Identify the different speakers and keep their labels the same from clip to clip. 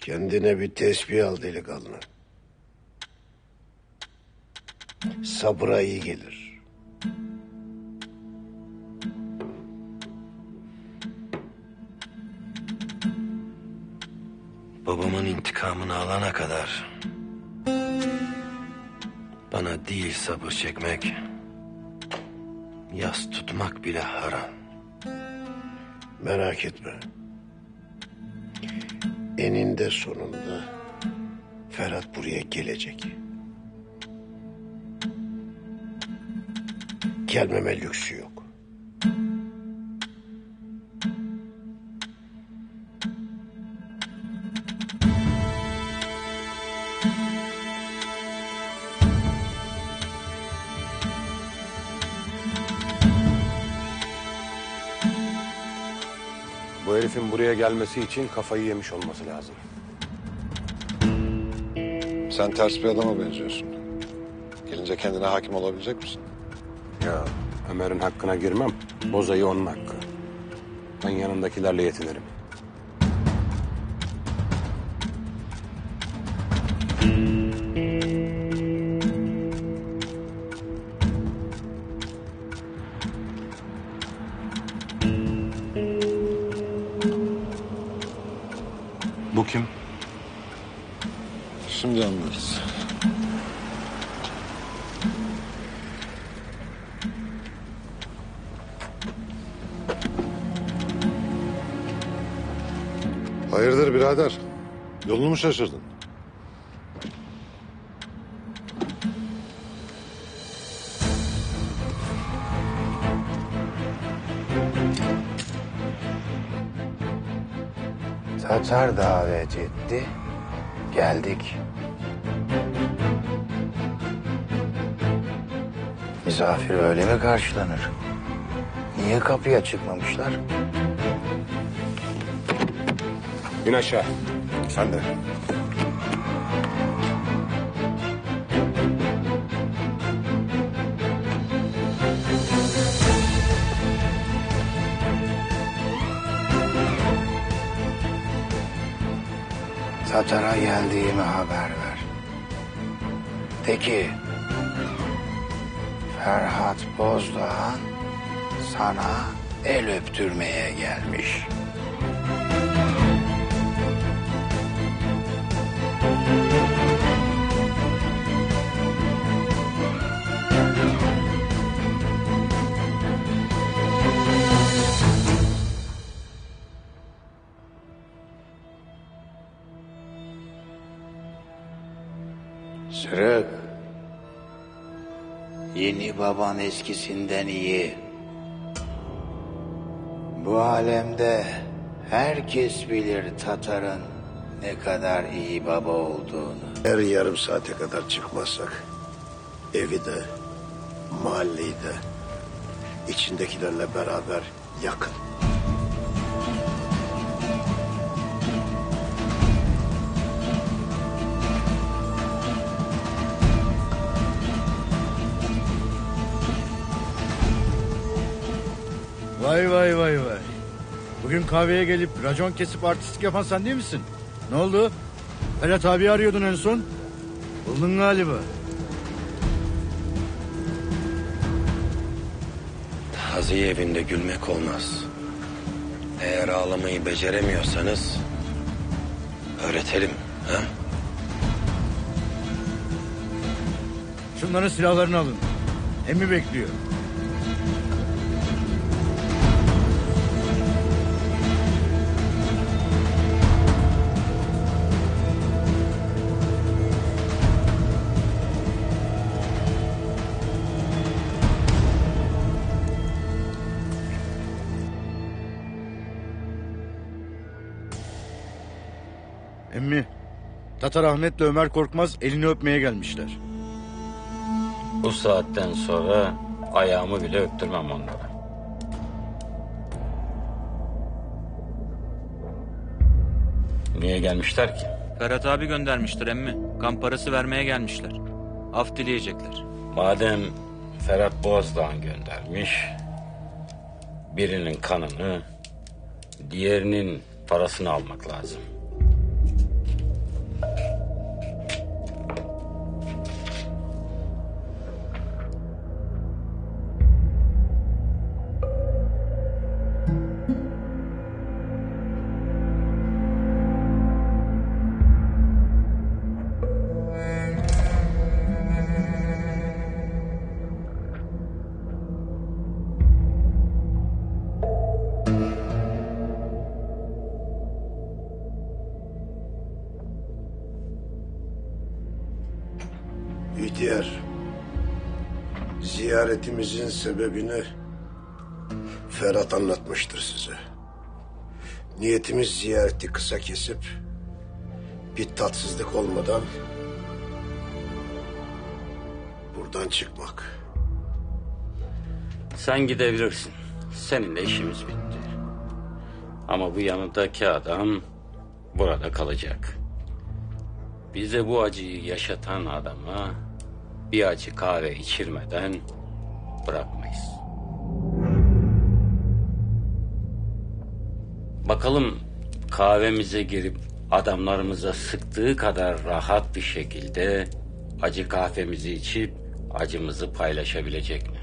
Speaker 1: Kendine bir tesbih al delikanlı. Sabıra iyi gelir.
Speaker 2: Babamın intikamını alana kadar bana değil sabır çekmek, yas tutmak bile haram.
Speaker 1: Merak etme. Eninde sonunda Ferhat buraya gelecek. Gelmeme lüksü yok.
Speaker 3: Herifin buraya gelmesi için kafayı yemiş olması lazım.
Speaker 4: Sen ters bir adama benziyorsun. Gelince kendine hakim olabilecek misin?
Speaker 3: Ya Ömer'in hakkına girmem. Bozayı onun hakkı. Ben yanındakilerle yetinirim.
Speaker 2: Bu kim?
Speaker 4: Şimdi anlarız. Hayırdır birader? Yolunu mu şaşırdın?
Speaker 1: Tatar davet etti. Geldik. Misafir öyle mi karşılanır? Niye kapıya çıkmamışlar?
Speaker 3: İn aşağı.
Speaker 4: Sen de.
Speaker 1: Tatar'a geldiğimi haber ver. De ki Ferhat Bozdoğan sana el öptürmeye gelmiş. Baban eskisinden iyi. Bu alemde herkes bilir Tatar'ın ne kadar iyi baba olduğunu. Her yarım saate kadar çıkmazsak evi de mahalleyi de içindekilerle beraber yakın.
Speaker 5: Vay vay vay vay. Bugün kahveye gelip racon kesip artistlik yapan sen değil misin? Ne oldu? Ferhat abi arıyordun en son. Buldun galiba.
Speaker 2: Taziye evinde gülmek olmaz. Eğer ağlamayı beceremiyorsanız öğretelim. Ha?
Speaker 5: Şunların silahlarını alın. Emmi bekliyor. Emmi, Tatar Ahmet'le Ömer Korkmaz elini öpmeye gelmişler.
Speaker 6: Bu saatten sonra ayağımı bile öptürmem onlara. Niye gelmişler ki?
Speaker 7: Ferhat abi göndermiştir emmi. Kan parası vermeye gelmişler. Af dileyecekler.
Speaker 6: Madem Ferhat Boğazdağ'ın göndermiş, birinin kanını, diğerinin parasını almak lazım.
Speaker 1: İhtiyar. Ziyaretimizin sebebini Ferhat anlatmıştır size. Niyetimiz ziyareti kısa kesip bir tatsızlık olmadan buradan çıkmak.
Speaker 6: Sen gidebilirsin. Seninle işimiz bitti. Ama bu yanındaki adam burada kalacak. Bize bu acıyı yaşatan adama bir acı kahve içirmeden bırakmayız. Bakalım kahvemize girip adamlarımıza sıktığı kadar rahat bir şekilde acı kahvemizi içip acımızı paylaşabilecek mi?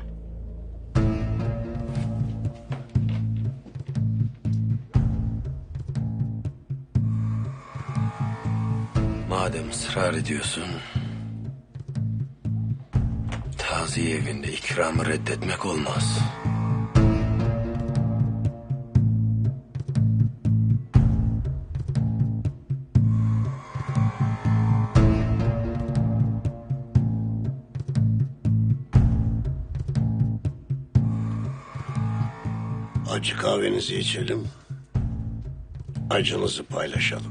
Speaker 2: Madem ısrar ediyorsun... Taziye evinde ikramı reddetmek olmaz.
Speaker 1: Acı kahvenizi içelim. Acınızı paylaşalım.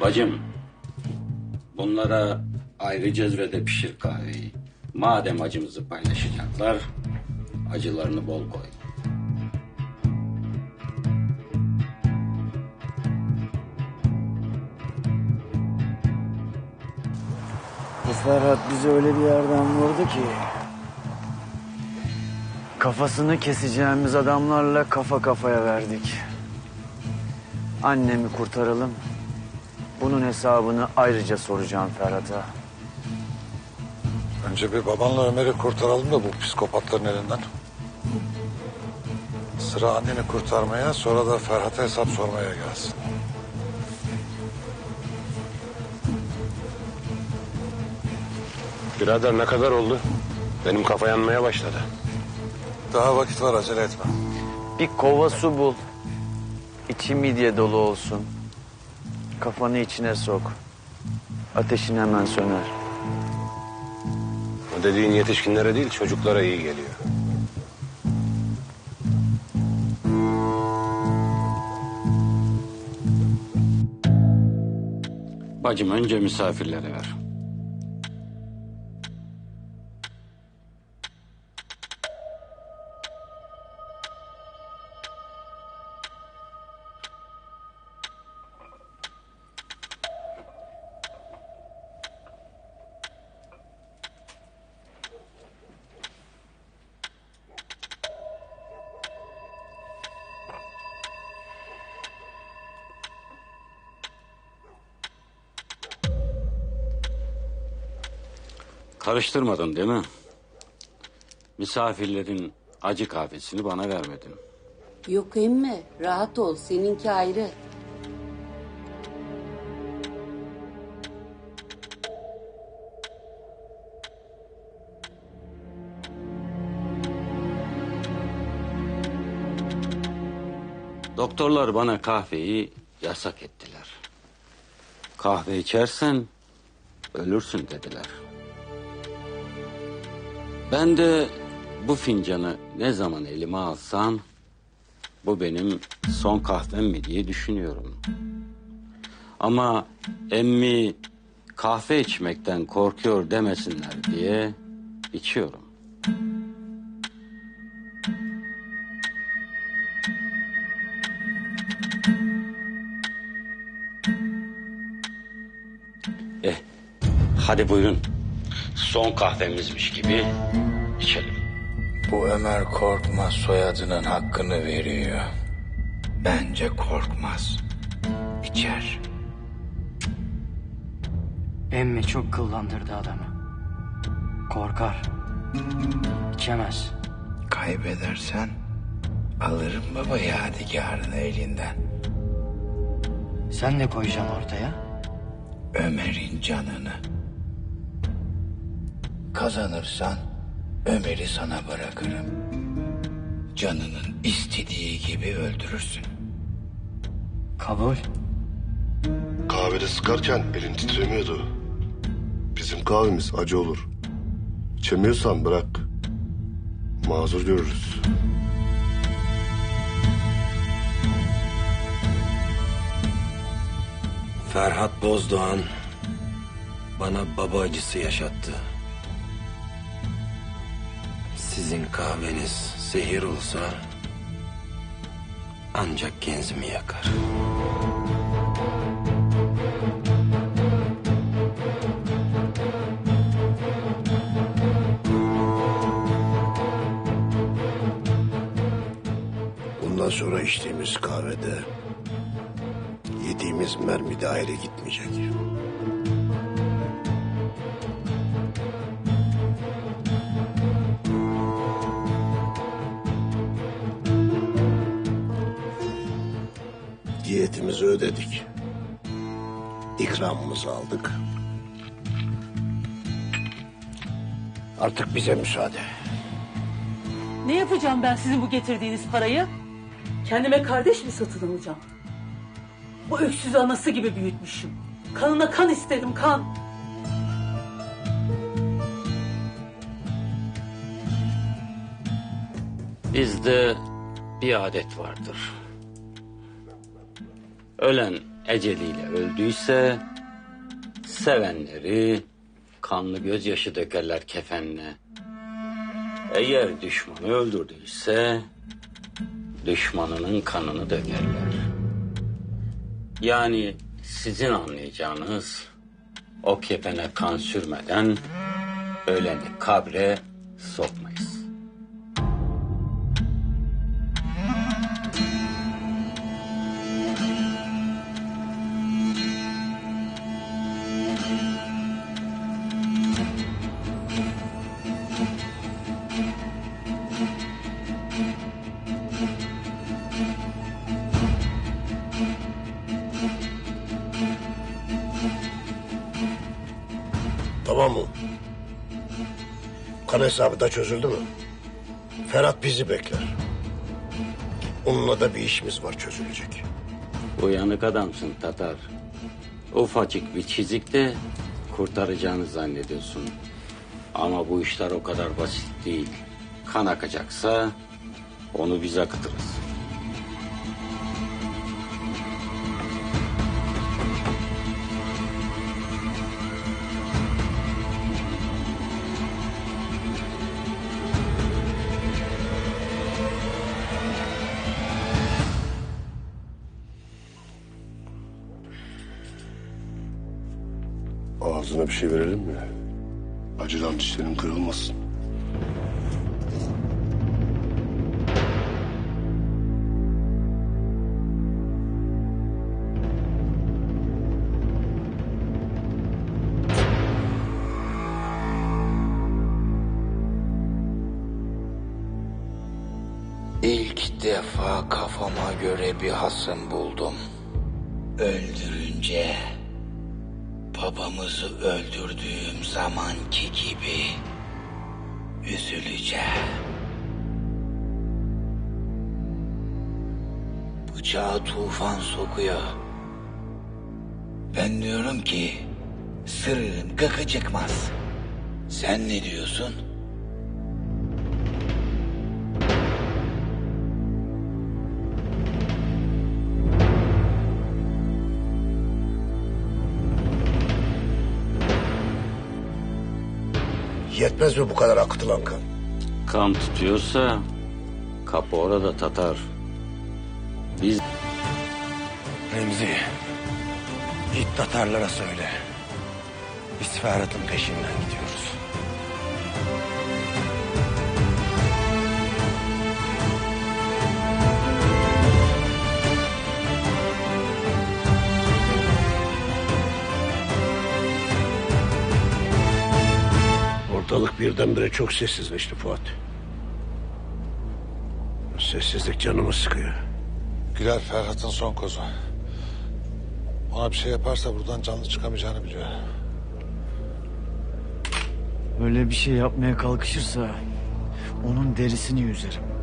Speaker 6: Bacım, bunlara ayrı cezvede pişir kahveyi. Madem acımızı paylaşacaklar, acılarını bol koy.
Speaker 8: Ferhat bizi öyle bir yerden vurdu ki... Kafasını keseceğimiz adamlarla kafa kafaya verdik. Annemi kurtaralım. Bunun hesabını ayrıca soracağım Ferhat'a.
Speaker 4: Önce bir babanla Ömer'i kurtaralım da bu psikopatların elinden. Sıra anneni kurtarmaya sonra da Ferhat'a hesap sormaya gelsin.
Speaker 3: Birader ne kadar oldu? Benim kafa yanmaya başladı.
Speaker 4: Daha vakit var acele etme.
Speaker 8: Bir kova su bul. İçi midye dolu olsun. Kafanı içine sok. Ateşin hemen söner.
Speaker 3: Dediğin yetişkinlere değil çocuklara iyi geliyor.
Speaker 6: Bacım önce misafirlere ver. Karıştırmadın değil mi? Misafirlerin acı kahvesini bana vermedin.
Speaker 9: Yok emmi rahat ol seninki ayrı.
Speaker 6: Doktorlar bana kahveyi yasak ettiler. Kahve içersen ölürsün dediler. Ben de bu fincanı ne zaman elime alsam bu benim son kahvem mi diye düşünüyorum. Ama emmi kahve içmekten korkuyor demesinler diye içiyorum. Eh, hadi buyurun. Son kahvemizmiş gibi içelim.
Speaker 1: Bu Ömer Korkmaz soyadının hakkını veriyor. Bence korkmaz. İçer.
Speaker 8: Emmi çok kıllandırdı adamı. Korkar. İçemez.
Speaker 1: Kaybedersen alırım baba yadigarını elinden.
Speaker 8: Sen ne koyacaksın ortaya?
Speaker 1: Ömer'in canını. Kazanırsan Ömer'i sana bırakırım. Canının istediği gibi öldürürsün.
Speaker 8: Kabul.
Speaker 10: Kahvede sıkarken elin titremiyordu. Biz Bizim kahvemiz acı olur. İçemiyorsan bırak. Mazur görürüz.
Speaker 2: Ferhat Bozdoğan bana baba acısı yaşattı. Sizin kahveniz zehir olsa ancak genzimi yakar.
Speaker 10: Bundan sonra içtiğimiz kahvede yediğimiz mermi de ayrı gitmeyecek. Diyetimizi ödedik. İkramımızı aldık. Artık bize müsaade.
Speaker 11: Ne yapacağım ben sizin bu getirdiğiniz parayı? Kendime kardeş mi satın alacağım? Bu öksüz anası gibi büyütmüşüm. Kanına kan isterim kan.
Speaker 6: Bizde bir adet vardır. Ölen eceliyle öldüyse sevenleri kanlı gözyaşı dökerler kefenine. Eğer düşmanı öldürdüyse düşmanının kanını dökerler. Yani sizin anlayacağınız o kefene kan sürmeden öleni kabre sokmayız.
Speaker 10: Tamam mı? Kan hesabı da çözüldü mü? Ferhat bizi bekler. Onunla da bir işimiz var çözülecek.
Speaker 6: Uyanık adamsın Tatar. Ufacık bir çizikte kurtaracağını zannediyorsun. Ama bu işler o kadar basit değil. Kan akacaksa onu biz akıtırız.
Speaker 10: Ağzına bir şey verelim mi? Acıdan dişlerin kırılmasın.
Speaker 1: İlk defa kafama göre bir hasım buldum. Öldürünce babamızı öldürdüğüm zamanki gibi üzüleceğim. Bıçağı tufan sokuyor. Ben diyorum ki sırrın gıkı çıkmaz. Sen ne diyorsun?
Speaker 10: Yetmez mi bu kadar akıtılan kan?
Speaker 6: Kan tutuyorsa kapı orada Tatar. Biz
Speaker 2: Remzi, git Tatarlara söyle. Biz Ferhat'ın peşinden gidiyoruz.
Speaker 10: Ortalık birdenbire çok sessizleşti Fuat. Sessizlik canımı sıkıyor.
Speaker 4: Güler Ferhat'ın son kozu. Ona bir şey yaparsa buradan canlı çıkamayacağını biliyor.
Speaker 8: Öyle bir şey yapmaya kalkışırsa onun derisini yüzerim.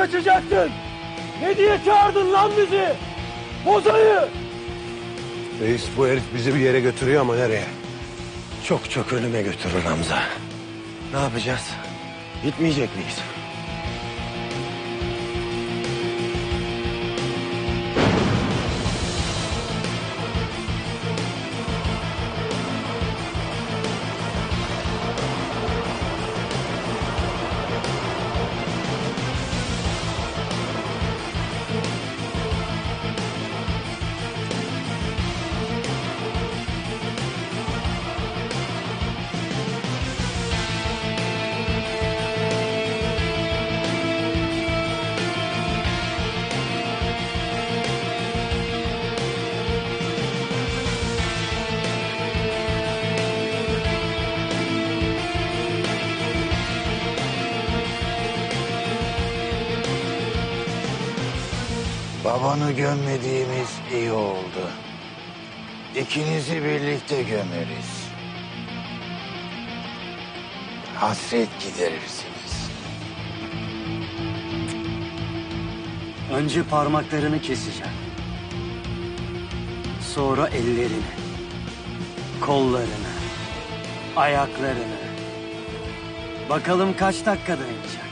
Speaker 5: Kaçacaktın, ne diye çağırdın lan bizi? Bozayı!
Speaker 3: Reis bu herif bizi bir yere götürüyor ama nereye?
Speaker 2: Çok çok ölüme götürür Hamza. Ne yapacağız? Gitmeyecek miyiz?
Speaker 1: Babanı gömmediğimiz iyi oldu. İkinizi birlikte gömeriz. Hasret giderirsiniz.
Speaker 12: Önce parmaklarını keseceğim. Sonra ellerini, kollarını, ayaklarını. Bakalım kaç dakikada inecek.